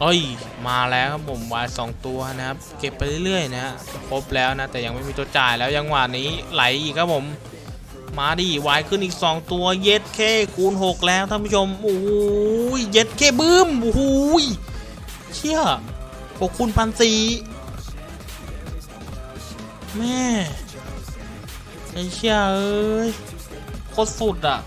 เอ้ย มาแล้วครับผมวายสองตัวนะครับ เก็บไปเรื่อยๆนะฮะครบแล้วนะ แต่ยังไม่มีตัวจ่ายแล้วยังหวะนี้ไหลอีกครับผม มาดิวายขึ้นอีก 2 ตัวเย็ดเคคูณ 6 แล้วท่านผู้ชมโอ้ยเย็ดเคบึ้มโอ้ยเชี่ยหกคูณพันสี่แม่ไอ้เชี่ยเอ้ยโคตรสุดอะ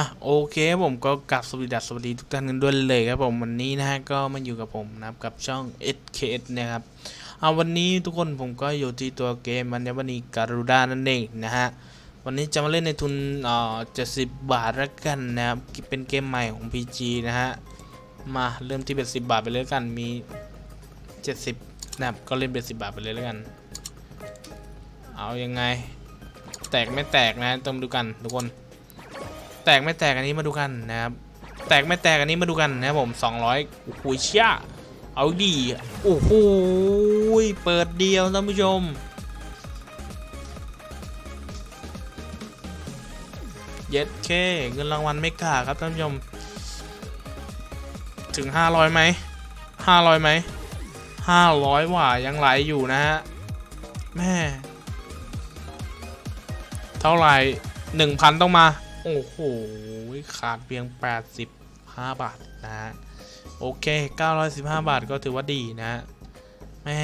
อะโอเคผมก็กลับสวัสดีดัสสวัสดีทุกท่านกันด้วยเลยครับผมวันนี้นะฮะก็มาอยู่กับผมนะครับกับช่อง SKS นะครับเอาวันนี้ทุกคนผมก็อยู่ที่ตัวเกมมันยวันนี้การูดานั่นเองนะฮะวันนี้จะมาเล่นในทุนเอ่อ70บบาทละกันนะครับเป็นเกมใหม่ของ PG นะฮะมาเริ่มที่เป็น10บาทไปเลยละกันมี70นะครับก็เล่นเป็น10บาทไปเลยแล้วกัน เอายังไง แตกไม่แตกนะต้องดูกันทุกคน ตกไม่แตกอันนี้มาดูกันนะครับแตกไม่แตกอันนี้มาดูกันนะครับผม200โอ้โหเชี่ยเอาดีโอ้โหเปิดเดียวท่านผู้ชมเย็ดเคเงินรางวัลไม่กล้าครับท่านผู้ชมถึง 500ไหม500ไหม500ว่ายังไหลอยู่นะฮะแม่เท่าไหร่1,000 ต้องมา โอ้โห ขาดเพียง 85 บาทนะฮะ โอเค 915 บาทก็ถือว่าดีนะแม่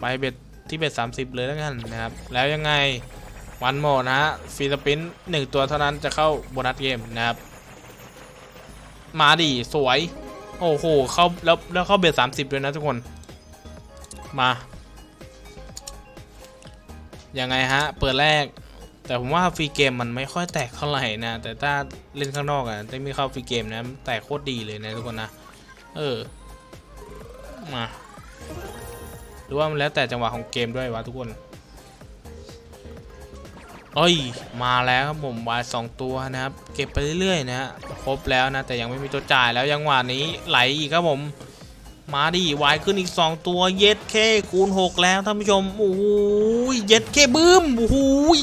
ไปเบ็ดที่เบ็ด30 เลยแล้วกันนะครับ แล้วยังไงวันโหมดนะฮะฟีสปินหนึ่งตัวเท่านั้นจะเข้าโบนัสเกมนะครับ มาดิสวย โอ้โห เข้าแล้วแล้วเข้าเบ็ด30ด้วยนะทุกคน มา ยังไงฮะ เปิดแรก แต่ผมว่าฟรีเกมมันไม่ค่อยแตกเท่าไหร่นะ แต่ถ้าเล่นข้างนอกอะได้ม่เข้าฟรีเกมนะแตกโคตรดีเลยนะทุกคนนะ เออ มาหรือว่ามันแล้วแต่จังหวะของเกมด้วยวะทุกคนเอ้ย มาแล้วครับผมวายสองตัวนะครับ เก็บไปเรื่อยๆนะครบแล้วนะ แต่ยังไม่มีตัวจ่ายแล้วยังหวะนี้ไหลอีกครับผม มาดิวายขึ้นอีก 2 ตัวเย็ดเคคูณ 6 แล้วท่านผู้ชมโอ้ยเย็ดเคบึ้มโอ้ย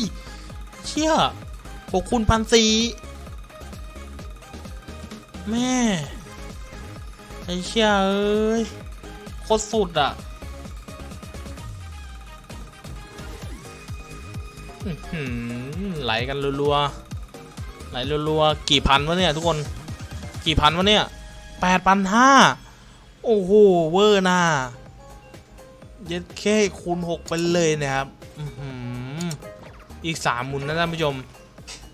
เชี่ยหกคูณพันสี่แม่ ไอ้เชี่ยเอ้ย โคตรสุดอะอื้อหือไหลกันรัวๆ ไหลรัวๆ กี่พันวะเนี่ยทุกคน กี่พันวะเนี่ยแปดพันห้าโอ้โห เวอร์น่าเย็ดแค่คูณหกไปเลยนะครับ อีกสามหมุนนะท่านผู้ชม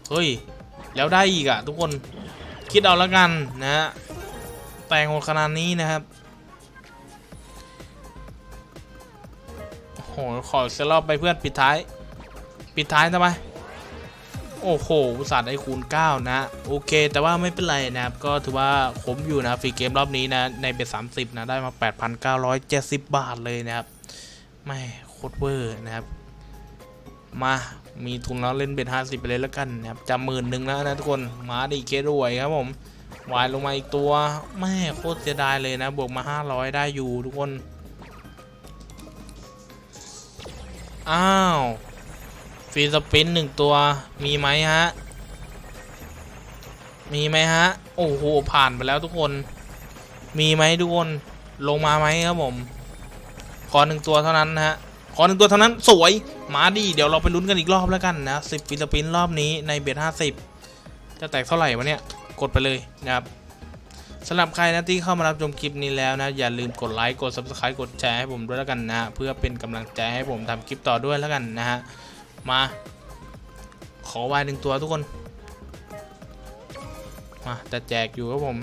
เฮ้ย แล้วได้อีกอะทุกคน คิดเอาแล้วกันนะฮะ แต่งโหดขนาดนี้นะครับโอ้โหขอเซรอบไปเพื่อนปิดท้าย ปิดท้ายทำไม โอ้โหอุตส่าห์ได้คูณ 9 นะ โอเค แต่ว่าไม่เป็นไรนะครับ ก็ถือว่าคุ้มอยู่นะฟรีเกมรอบนี้นะ ในเบ็ด30 นะ ได้มา 8,970 บาทเลยนะครับ ไม่โคตรเวอร์นะครับ มามีทุนแล้วเล่นเบ็ดห้าสิบไปเลยแล้วกันนะครับจำหมื่นหนึ่งแล้วนะทุกคนมาดิเครวยครับผมวายลงมาอีกตัวแม่โคตรเสียดายเลยนะบวกมา 500 ได้อยู่ทุกคน อ้าวฟรีสปินหนึ่งตัวมีไหมฮะ มีไหมฮะ โอ้โห ผ่านไปแล้วทุกคน มีไหมทุกคน ลงมาไหมครับผม ขอหนึ่งตัวเท่านั้นนะฮะ ขอหนึ่งตัวเท่านั้นสวยมาดีเดี๋ยวเราไปลุ้นกันอีกรอบแล้วกันนะสิบฟิลิปปินส์รอบนี้ในเบ็ดห้าสิบจะแตกเท่าไหร่วะเนี่ยกดไปเลยนะครับสำหรับใครนะที่เข้ามารับชมคลิปนี้แล้วนะ อย่าลืมกดไลค์กด subscribe กดแชร์ให้ผมด้วยแล้วกันนะเพื่อเป็นกำลังใจให้ผมทำคลิปต่อด้วยแล้วกันนะฮะมา ขอวายหนึ่งตัวทุกคนมาแต่แจกอยู่ครับผม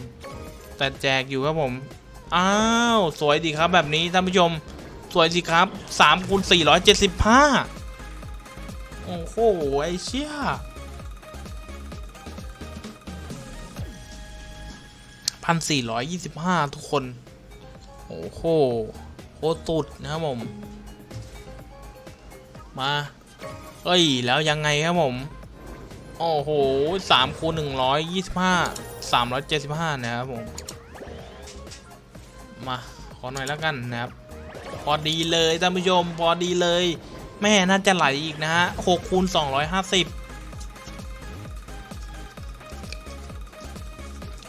แต่แจกอยู่ครับผมอ้าวสวยดีครับแบบนี้ท่านผู้ชม สวยสิครับ3คูณ475 โอ้โห ไอ้เชี่ยพันสี่ร้อยยี่สิบห้าทุกคน โอ้โหโคตรสุดนะครับผม มาเอ้ย แล้วยังไงครับผม โอ้โหสามคูณหนึ่งร้อยยี่สิบห้าสามร้อยเจ็ดสิบห้านะครับผม มา ขอหน่อยแล้วกันนะครับ พอดีเลยท่านผู้ชมพอดีเลย แม่น่าจะไหลอีกนะฮะหกคูณสองร้อยห้าสิบ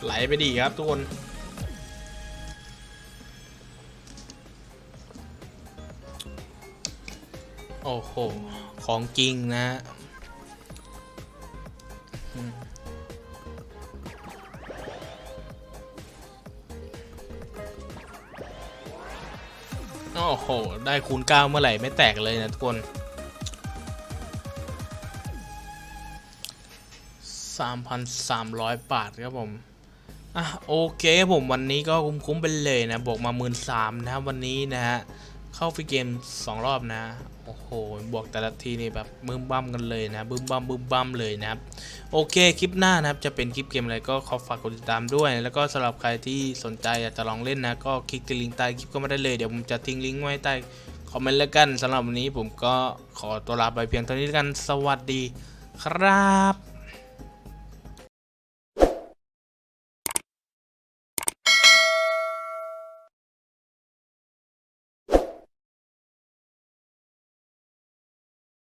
ไหลไปดีครับทุกคนโอ้โห ของจริงนะ โอ้โห ได้คูณเก้าเมื่อไหร่ไม่แตกเลยนะทุกคน3,300บาทครับผม อะ โอเคครับผมวันนี้ก็คุ้มๆไปเลยนะ บวกมา1 3ื่นนะครับวันนี้นะฮะ เข้าฟรีเกม 2 รอบนะ โอ้โห บวกแต่ละทีนี่แบบบึ้มบั้มกันเลยนะบึ้มบั้มบึ้มบั้มเลยนะครับ โอเค คลิปหน้านะครับ จะเป็นคลิปเกมอะไรก็ขอฝากกดติดตามด้วย แล้วก็สำหรับใครที่สนใจอยากจะลองเล่นนะ ก็คลิกที่ลิงก์ใต้คลิปก็มาได้เลย เดี๋ยวผมจะทิ้งลิงก์ไว้ใต้คอมเมนต์แล้วกันสำหรับวันนี้ผมก็ขอตัวลาไปเพียงเท่านี้แล้วกัน สวัสดีครับ